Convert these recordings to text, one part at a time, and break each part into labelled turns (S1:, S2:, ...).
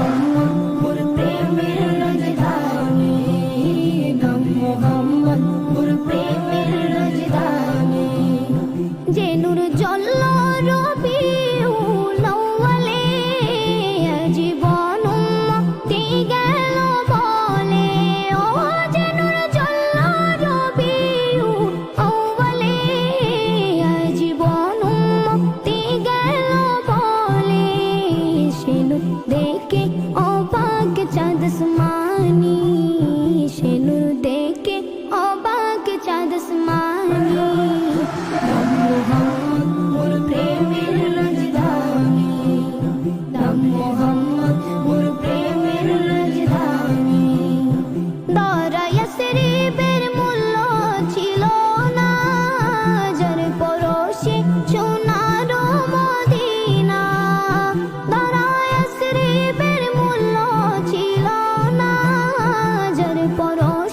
S1: মোর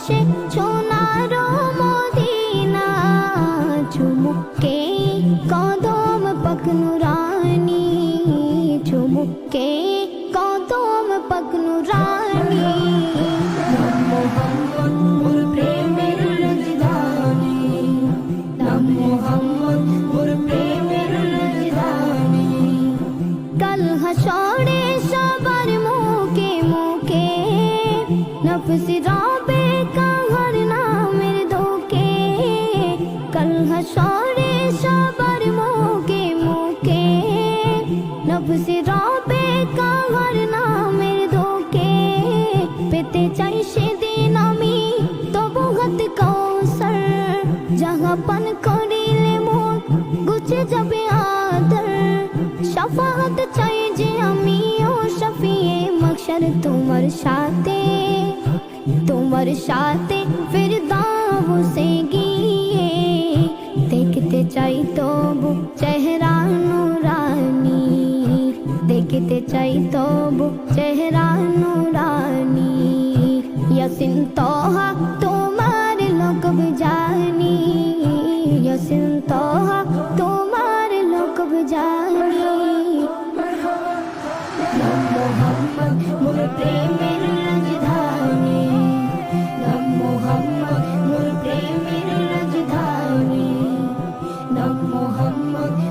S1: পরশে সোনার মদিনা চুমুকে কদম পকনু রানী চুমুকে কদম পকনু রানী হাসরে সবার মুখে মুখে নফসি রবে কাহার নামের দোকে পেতে চাই সেদিন আমি তবু হাত কৌসর যাহা পান করিলে মোর গুছে যাবে আদর। শফাত চাই যে আমি ও শফিয়ে মকসর তোমার সাথে তোমার সাথে ফির দাও সে দেখতে চাই তব চেহারা নুরানি। ইয়াসিন তোহা তোমার লোকব জানি। ইয়াসিন তোহা তোমার লোকব জানি। মোহাম্মদ